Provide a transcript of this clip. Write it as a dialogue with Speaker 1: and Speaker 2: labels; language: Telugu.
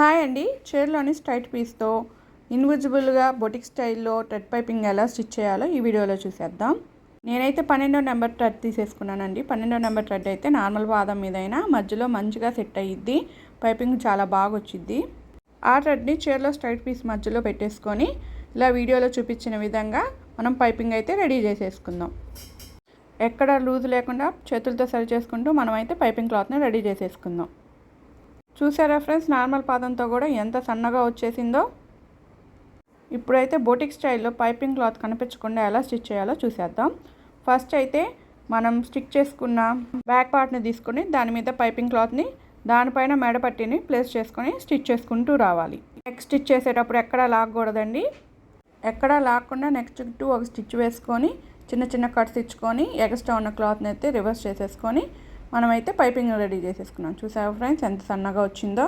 Speaker 1: హాయ్ అండి. చీరలోని స్ట్రైట్ పీస్తో ఇన్విజిబుల్గా బొటిక్ స్టైల్లో టెడ్ పైపింగ్ ఎలా స్టిచ్ చేయాలో ఈ వీడియోలో చూసేద్దాం. నేనైతే పన్నెండో నెంబర్ థ్రెడ్ తీసేసుకున్నానండి. పన్నెండో నెంబర్ థ్రెడ్ అయితే నార్మల్ పాదం మీదైనా మధ్యలో మంచిగా సెట్ అయ్యిద్ది పైపింగ్ చాలా బాగా వచ్చిద్ది. ఆ థ్రెడ్ని చీరలో స్ట్రైట్ పీస్ మధ్యలో పెట్టేసుకొని ఇలా వీడియోలో చూపించిన విధంగా మనం పైపింగ్ అయితే రెడీ చేసేసుకుందాం. ఎక్కడ లూజ్ లేకుండా చేతులతో సరి చేసుకుంటూ మనమైతే పైపింగ్ క్లాత్ని రెడీ చేసేసుకుందాం. చూసారా ఫ్రెండ్స్? నార్మల్ పాదంతో కూడా ఎంత సన్నగా వచ్చేసిందో? ఇప్పుడైతే బోటిక్ స్టైల్లో పైపింగ్ క్లాత్ కనిపించకుండా ఎలా స్టిచ్ చేయాలో చూసేద్దాం. ఫస్ట్ అయితే మనం స్టిక్ చేసుకున్న బ్యాక్ పార్ట్ని తీసుకొని దాని మీద పైపింగ్ క్లాత్ని దానిపైన మెడపట్టిని ప్లేస్ చేసుకొని స్టిచ్ చేసుకుంటూ రావాలి. నెక్స్ట్ స్టిచ్ చేసేటప్పుడు ఎక్కడా లాగకూడదండి. ఎక్కడా లాగకుండా నెక్స్ట్ చుట్టూ ఒక స్టిచ్ వేసుకొని చిన్న చిన్న కట్స్ ఇచ్చుకొని ఎక్స్ట్రా ఉన్న క్లాత్ని అయితే రివర్స్ చేసేసుకొని మనమైతే పైపింగ్ రెడీ చేసేసుకున్నాం. చూసావా ఫ్రెండ్స్? ఎంత సన్నగా వచ్చిందో?